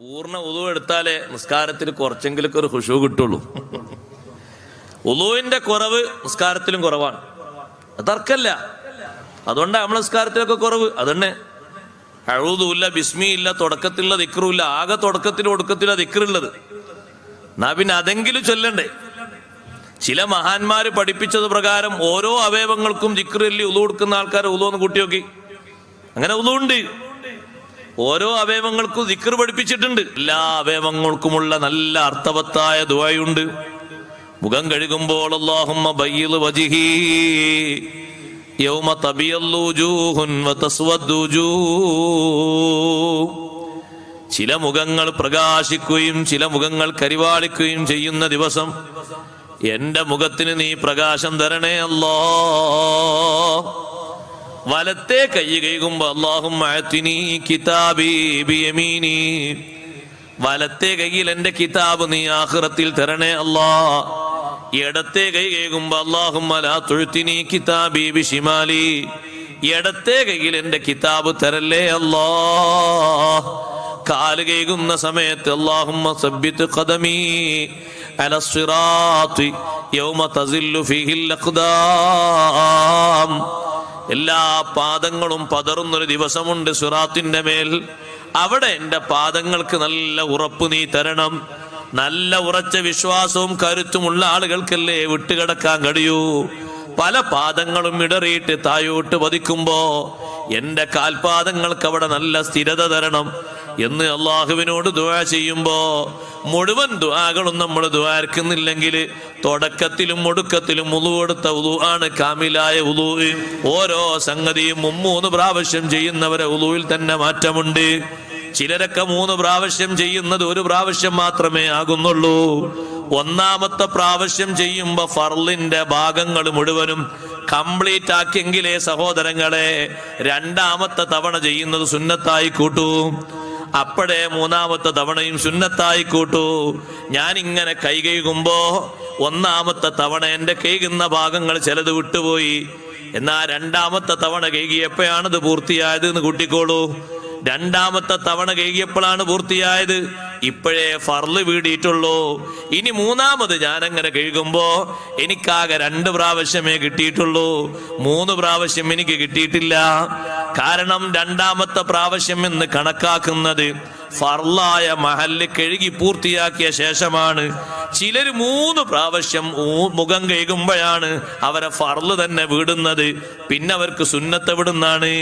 പൂർണ ഉളു എടുത്താലേ നിസ്കാരത്തിൽ കുറച്ചെങ്കിലൊക്കെ ഒരു ഹുഷു കിട്ടുള്ളൂ. ഉളുവിന്റെ കുറവ് നിസ്കാരത്തിലും കുറവാണ്. തർക്കല്ല. അതുകൊണ്ടാണ് നമ്മൾ നിസ്കാരത്തിലൊക്കെ കുറവ്. അതന്നെ അഴുതുമില്ല ബിസ്മിയില്ല തുടക്കത്തിലുള്ള ദിക്റുമില്ല ആകെ തുടക്കത്തിലും ഒടുക്കത്തിലും ദിക്റുള്ളത്. എന്നാ പിന്നെ അതെങ്കിലും ചൊല്ലണ്ടേ? ചില മഹാന്മാര് പഠിപ്പിച്ചത് പ്രകാരം ഓരോ അവയവങ്ങൾക്കും ദിക്റില്ലി ഉളു കൊടുക്കുന്ന ആൾക്കാർ ഉളു ഒന്ന് കൂട്ടി നോക്കി. അങ്ങനെ ഉളു ഉണ്ട്. ഓരോ അവയവങ്ങൾക്കും ദിക്കർ പഠിപ്പിച്ചിട്ടുണ്ട്. എല്ലാ അവയവങ്ങൾക്കുമുള്ള നല്ല അർത്ഥവത്തായ ദുആയുണ്ട്. മുഖം കഴുകുമ്പോൾ ബയ്യിൽ വജിഹി. യൗമ ചില മുഖങ്ങൾ പ്രകാശിക്കുകയും ചില മുഖങ്ങൾ കരിവാളിക്കുകയും ചെയ്യുന്ന ദിവസം എന്റെ മുഖത്തിന് നീ പ്രകാശം തരണേ അല്ലോ വലത്തെ കൈ കൈകുമ്പോ അള്ളാഹും വലത്തെ കൈയിൽ എന്റെ കിതാബ് നീ ആഹ്റത്തിൽ തരണേ അല്ലാ. ഇടത്തെ കൈ കേൾക്കുമ്പോ അള്ളാഹും തൊഴുത്തിനി കിതാബി ബിഷിമാലി. ഇടത്തെ കൈയിൽ എന്റെ കിതാബ് തരല്ലേ അല്ലാ. കാൽ കേൾക്കുന്ന സമയത്ത് അള്ളാഹുമ്മ യൗമ തസില്ലു ഫിഹിൽ അഖ്ദാം. എല്ലാ പാദങ്ങളും പതറുന്നൊരു ദിവസമുണ്ട് സുറാത്തിന്റെ മേൽ. അവിടെ എന്റെ പാദങ്ങൾക്ക് നല്ല ഉറപ്പ് നീ തരണം. നല്ല ഉറച്ച വിശ്വാസവും കരുത്തുമുള്ള ആളുകൾക്കല്ലേ വിട്ടുകിടക്കാൻ കഴിയൂ. പല പാദങ്ങളും ഇടറിയിട്ട് തായോട്ട് പതിക്കുമ്പോ എന്റെ കാൽപാദങ്ങൾക്ക് അവിടെ നല്ല സ്ഥിരത തരണം. എന്ന് അള്ളാഹുവിനോട് ദുവാ ചെയ്യുമ്പോ മുഴുവൻ ദുവാകളും നമ്മൾ ദുവാർക്കുന്നില്ലെങ്കിൽ തുടക്കത്തിലും ഒടുക്കത്തിലും ഉളു കൊടുത്ത ഉളു ആണ് കാമിലായ ഉളു ഓരോ സംഗതിയും മുമ്മൂന്ന് പ്രാവശ്യം ചെയ്യുന്നവരെ ഉളുവിൽ തന്നെ മാറ്റമുണ്ട്. ചിലരൊക്കെ മൂന്ന് പ്രാവശ്യം ചെയ്യുന്നത് ഒരു പ്രാവശ്യം മാത്രമേ ആകുന്നുള്ളൂ. ഒന്നാമത്തെ പ്രാവശ്യം ചെയ്യുമ്പോ ഫർലിന്റെ ഭാഗങ്ങൾ മുഴുവനും കംപ്ലീറ്റ് ആക്കിയെങ്കിലേ സഹോദരങ്ങളെ രണ്ടാമത്തെ തവണ ചെയ്യുന്നത് സുന്നത്തായി കൂട്ടൂ. അപ്പോഴേ മൂന്നാമത്തെ തവണയും സുന്നത്തായി കൂട്ടു. ഞാൻ ഇങ്ങനെ കൈ കഴുകുമ്പോ ഒന്നാമത്തെ തവണ എന്റെ കൈകുന്ന ഭാഗങ്ങൾ ചിലത് വിട്ടുപോയി. എന്നാ രണ്ടാമത്തെ തവണ കൈകിയപ്പോഴാണത് പൂർത്തിയായത് എന്ന് കൂട്ടിക്കോളൂ. രണ്ടാമത്തെ തവണ കഴുകിയപ്പോഴാണ് പൂർത്തിയായത്. ഇപ്പോഴേ ഫർൾ വീടിയിട്ടുള്ളൂ. ഇനി മൂന്നാമത് ഞാൻ അങ്ങനെ കഴുകുമ്പോ എനിക്കാകെ രണ്ട് പ്രാവശ്യമേ കിട്ടിയിട്ടുള്ളൂ. മൂന്ന് പ്രാവശ്യം എനിക്ക് കിട്ടിയിട്ടില്ല. കാരണം രണ്ടാമത്തെ പ്രാവശ്യം എന്ന് കണക്കാക്കുന്നത് ഫർലായ മഹല്ല് കഴുകി പൂർത്തിയാക്കിയ ശേഷമാണ്. ചിലർ മൂന്ന് പ്രാവശ്യം മുഖം കഴുകുമ്പോഴാണ് അവരെ ഫർൾ തന്നെ വിടുന്നത്. പിന്നെ അവർക്ക് സുന്നത്ത് വിടുന്നാണ്